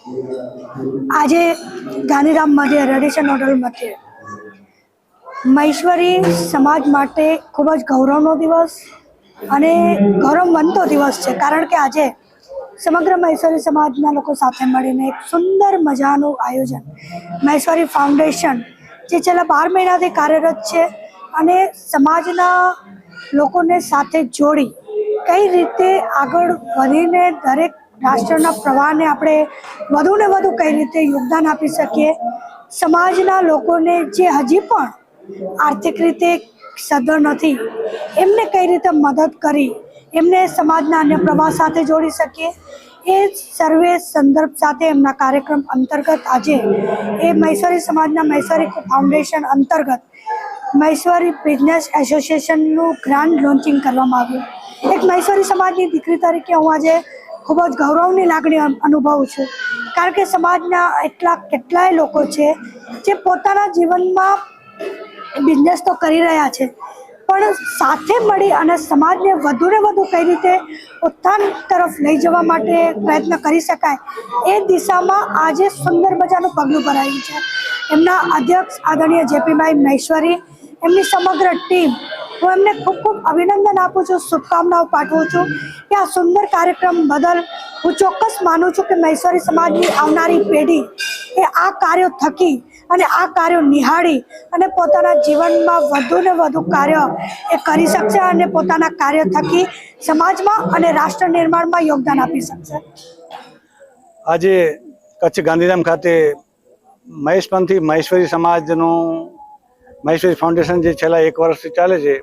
આજે ગાંધીધામ મધ્ય Radisson hotel મધ્ય મહેશ્વરી સમાજ માટે ખૂબ જ ગૌરવનો દિવસ અને ગૌરવવંતો દિવસ છે. કારણ કે આજે સમગ્ર મહેશ્વરી સમાજના લોકો સાથે મળીને એક સુંદર મજાનું આયોજન, મહેશ્વરી ફાઉન્ડેશન, જે છેલ્લા બાર મહિનાથી કાર્યરત છે અને સમાજના લોકોને સાથે જોડી કઈ રીતે આગળ વધીને દરેક રાષ્ટ્રના પ્રવાહને આપણે વધુને વધુ કઈ રીતે યોગદાન આપી શકીએ? સમાજના લોકોને જે હજી પણ આર્થિક રીતે સદ્ધર નથી, એમને કઈ રીતે મદદ કરી, એમને સમાજના અન્ય પ્રવાહ સાથે જોડી શકીએ? એ સર્વે સંદર્ભ સાથે એમના કાર્યક્રમ અંતર્ગત આજે એ મૈસરી સમાજના મૈસરી ફાઉન્ડેશન અંતર્ગત મૈસરી બિઝનેસ એસોસિએશનનું ગ્રાન્ડ લોન્ચિંગ કરવામાં આવ્યું. એક મૈસરી સમાજની દીકરી તરીકે હું આજે ખૂબ જ ગૌરવની લાગણી અનુભવું છું. કારણ કે સમાજના એટલા કેટલાય લોકો છે, જે પોતાના જીવનમાં બિઝનેસ તો કરી રહ્યા છે, પણ સાથે મળી અને સમાજને વધુને વધુ કઈ રીતે ઉત્થાન તરફ લઈ જવા માટે પ્રયત્ન કરી શકાય, એ દિશામાં આજે સુંદર મજાનું પગલું ભરાયું છે. એમના અધ્યક્ષ આદરણીય જેપીભાઈ મહેશ્વરી, એમની સમગ્ર ટીમ હું એમને ખૂબ ખૂબ અભિનંદન આપું છું, શુભકામનાઓ પાઠવું છું કે આ સુંદર કાર્યક્રમ બદલ હું ચોક્કસ માનું છું કે મહેશ્વરી સમાજની આવનારી પેઢી એ આ કાર્યો થકી અને આ કાર્યો નિહાળી અને પોતાના જીવનમાં વધુ ને વધુ કાર્ય એ કરી શકશે અને પોતાના કાર્ય થકી સમાજમાં અને રાષ્ટ્ર નિર્માણમાં યોગદાન આપી શકશે. આજે કચ્છ ગાંધીધામ ખાતે મહેશપંથી મહેશ્વરી સમાજનું મહેશ્વરી ફાઉન્ડેશન જે છેલ્લા એક વર્ષથી ચાલે છે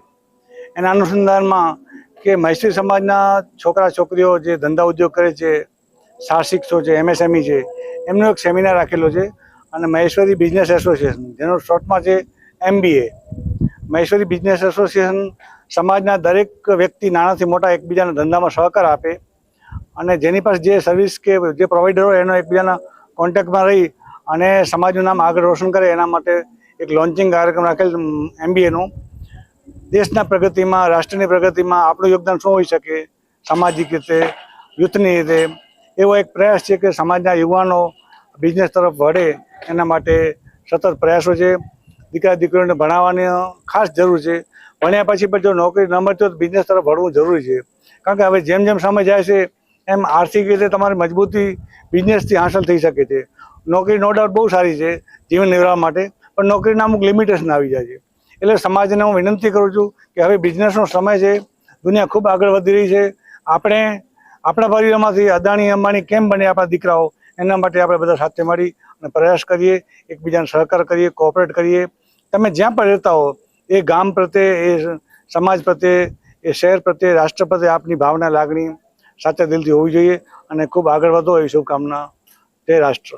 એના અનુસંધાનમાં કે મહેશ્વરી સમાજના છોકરા છોકરીઓ જે ધંધા ઉદ્યોગ કરે છે સાહસિક છે, એમએસએમઈ છે, એમનો એક સેમિનાર રાખેલો છે અને મહેશ્વરી બિઝનેસ એસોસિએશન, જેનો શોર્ટમાં છે એમબીએ. મહેશ્વરી બિઝનેસ એસોસિએશન સમાજના દરેક વ્યક્તિ નાનાથી મોટા એકબીજાના ધંધામાં સહકાર આપે અને જેની પાસે જે સર્વિસ કે જે પ્રોવાઈડર હોય એનો એકબીજાના કોન્ટેક્ટમાં રહી અને સમાજનું નામ આગળ રોશન કરે, એના માટે એક લોન્ચિંગ કાર્યક્રમ રાખેલ એમબીએનું. દેશના પ્રગતિમાં, રાષ્ટ્રની પ્રગતિમાં આપણું યોગદાન શું હોઈ શકે? સામાજિક રીતે, યુથની રીતે? એવો એક પ્રયાસ છે કે સમાજના યુવાનો બિઝનેસ તરફ વળે, એના માટે સતત પ્રયાસો છે. દીકરા, દીકરીઓને ભણાવવાની ખાસ જરૂર છે. ભણ્યા પછી પણ જો નોકરી ન મળતી તો બિઝનેસ તરફ વળવું જરૂરી છે. કારણ કે હવે જેમ જેમ સમય જાય છે, એમ આર્થિક રીતે તમારી મજબૂતી બિઝનેસથી હાંસલ થઈ શકે છે. નોકરી નો ડાઉટ બહુ સારી છે, જીવન નિર્વાહ માટે. પણ નોકરીના અમુક લિમિટેશન આવી જાય છે. એટલે સમાજને હું વિનંતી કરું છું કે હવે બિઝનેસનો સમય છે, દુનિયા ખૂબ આગળ વધી રહી છે. આપણે આપણા પરિવારમાંથી અદાણી, અંબાણી કેમ બને આપણા દીકરાઓ? એના માટે આપણે બધા સાથે મળી અને પ્રયાસ કરીએ, એકબીજાને સહકાર કરીએ કોઓપરેટ કરીએ. તમે જ્યાં પણ રહેતા હો, એ ગામ પ્રત્યે, એ સમાજ પ્રત્યે, એ શહેર પ્રત્યે, રાષ્ટ્ર પ્રત્યે આપની ભાવના, લાગણી સાચા દિલથી હોવી જોઈએ અને ખૂબ આગળ વધો એવી શુભકામના. તે રાષ્ટ્ર.